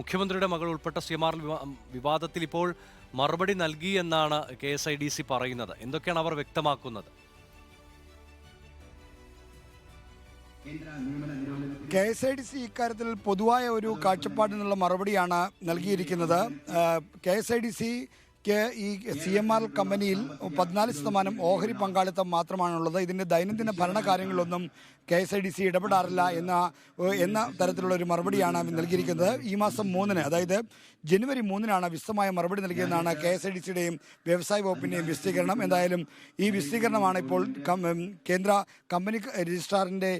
മുഖ്യമന്ത്രിയുടെ മകൾ ഉൾപ്പെട്ട ശ്രീമാറിൽ വിവാദത്തിൽ ഇപ്പോൾ മറുപടി നൽകി എന്നാണ് K S I D C പറയുന്നത്. എന്തൊക്കെയാണ് അവർ വ്യക്തമാക്കുന്നത്? K S I D C ഇക്കാര്യത്തിൽ പൊതുവായ ഒരു കാഴ്ചപ്പാടിനുള്ള മറുപടിയാണ് നൽകിയിരിക്കുന്നത്. K S I D C ഈ സി എം ആർ കമ്പനിയിൽ പതിനാല് ശതമാനം ഓഹരി പങ്കാളിത്തം മാത്രമാണുള്ളത്. ഇതിന്റെ ദൈനംദിന ഭരണകാര്യങ്ങളിലൊന്നും K S I D C ഇടപെടാറില്ല എന്ന എന്ന തരത്തിലുള്ള ഒരു മറുപടിയാണ് നൽകിയിരിക്കുന്നത്. ഈ മാസം മൂന്നിന് അതായത് ജനുവരി മൂന്നിനാണ് വിശദമായ മറുപടി നൽകിയതെന്നാണ് കെ എസ് ഐ ഡി സിയുടെയും വ്യവസായ വകുപ്പിന്റെയും വിശദീകരണം. എന്തായാലും ഈ വിശദീകരണമാണ് ഇപ്പോൾ കേന്ദ്ര കമ്പനി രജിസ്ട്രാറിന്റെ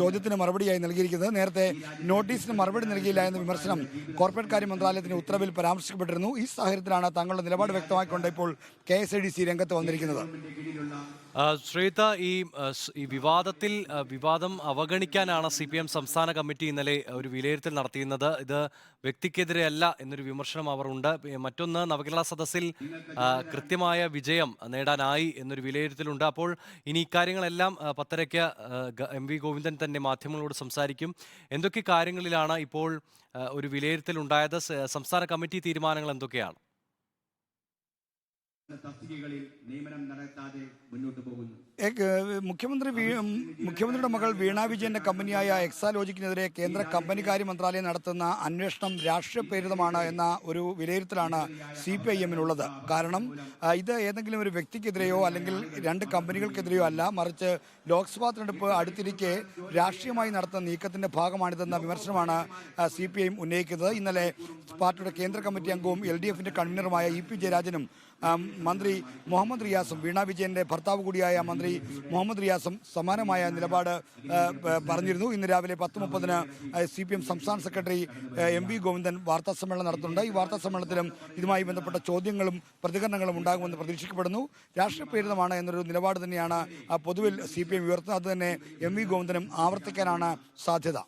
ചോദ്യത്തിന് മറുപടിയായി നൽകിയിരിക്കുന്നത്. നേരത്തെ നോട്ടീസിന് മറുപടി നൽകിയില്ല എന്ന വിമർശനം കോർപ്പറേറ്റ് കാര്യ മന്ത്രാലയത്തിന്റെ ഉത്തരവിൽ പരാമർശിക്കപ്പെട്ടിരുന്നു. ഈ സാഹചര്യത്തിലാണ് തങ്ങളുടെ നിലപാട് വ്യക്തമാക്കിക്കൊണ്ട് ഇപ്പോൾ K S I D C രംഗത്ത് വന്നിരിക്കുന്നത്. ശ്രീത ഈ ഈ വിവാദത്തിൽ വിവാദം അവഗണിക്കാനാണ് സി പി എം സംസ്ഥാന കമ്മിറ്റി ഇന്നലെ ഒരു വിലയിരുത്തൽ നടത്തിയിരുന്നത്. ഇത് വ്യക്തിക്കെതിരെയല്ല എന്നൊരു വിമർശനം അവർ ഉണ്ട്. മറ്റൊന്ന് നവകേരള സദസ്സിൽ കൃത്യമായ വിജയം നേടാനായി എന്നൊരു വിലയിരുത്തലുണ്ട്. അപ്പോൾ ഇനി ഇക്കാര്യങ്ങളെല്ലാം പത്തരയ്ക്ക് എം വി ഗോവിന്ദൻ തന്നെ മാധ്യമങ്ങളോട് സംസാരിക്കും. എന്തൊക്കെ കാര്യങ്ങളിലാണ് ഇപ്പോൾ ഒരു വിലയിരുത്തൽ ഉണ്ടായത് സംസ്ഥാന കമ്മിറ്റി തീരുമാനങ്ങൾ എന്തൊക്കെയാണ്? മുന്നോട്ട് പോകുന്നു. മുഖ്യമന്ത്രി മുഖ്യമന്ത്രിയുടെ മകൾ വീണ വിജയന്റെ കമ്പനിയായ എക്സാലോജിക്കിനെതിരെ കേന്ദ്ര കമ്പനി കാര്യ മന്ത്രാലയം നടത്തുന്ന അന്വേഷണം രാഷ്ട്രീയ പ്രേരിതമാണ് എന്ന ഒരു വിലയിരുത്തലാണ് സി പി ഐ എമ്മിനുള്ളത് കാരണം ഇത് ഏതെങ്കിലും ഒരു വ്യക്തിക്കെതിരെയോ അല്ലെങ്കിൽ രണ്ട് കമ്പനികൾക്കെതിരെയോ അല്ല മറിച്ച് ലോക്സഭാ തെരഞ്ഞെടുപ്പ് അടുത്തിരിക്കെ രാഷ്ട്രീയമായി നടത്തുന്ന നീക്കത്തിന്റെ ഭാഗമാണിതെന്ന വിമർശനമാണ് സി പി ഐ എം ഉന്നയിക്കുന്നത്. ഇന്നലെ പാർട്ടിയുടെ കേന്ദ്ര കമ്മിറ്റി അംഗവും എൽ ഡി എഫിന്റെ കൺവീനറുമായ ഇ പി ജയരാജനും മന്ത്രി മുഹമ്മദ് റിയാസും വീണ വിജയന്റെ ഭർത്താവ് കൂടിയായ മന്ത്രി മുഹമ്മദ് റിയാസും സമാനമായ നിലപാട് പറഞ്ഞിരുന്നു. ഇന്ന് രാവിലെ പത്ത് മുപ്പതിന് സി പി എം സംസ്ഥാന സെക്രട്ടറി എം വി ഗോവിന്ദൻ വാർത്താ സമ്മേളനം നടത്തുന്നുണ്ട്. ഈ വാർത്താ സമ്മേളനത്തിലും ഇതുമായി ബന്ധപ്പെട്ട ചോദ്യങ്ങളും പ്രതികരണങ്ങളും ഉണ്ടാകുമെന്ന് പ്രതീക്ഷിക്കപ്പെടുന്നു. രാഷ്ട്രീയ പ്രേരിതമാണ് എന്നൊരു നിലപാട് തന്നെയാണ് പൊതുവിൽ സി പി എം ഉയർത്തുന്നത്. അത് തന്നെ എം വി ഗോവിന്ദനും ആവർത്തിക്കാനാണ് സാധ്യത.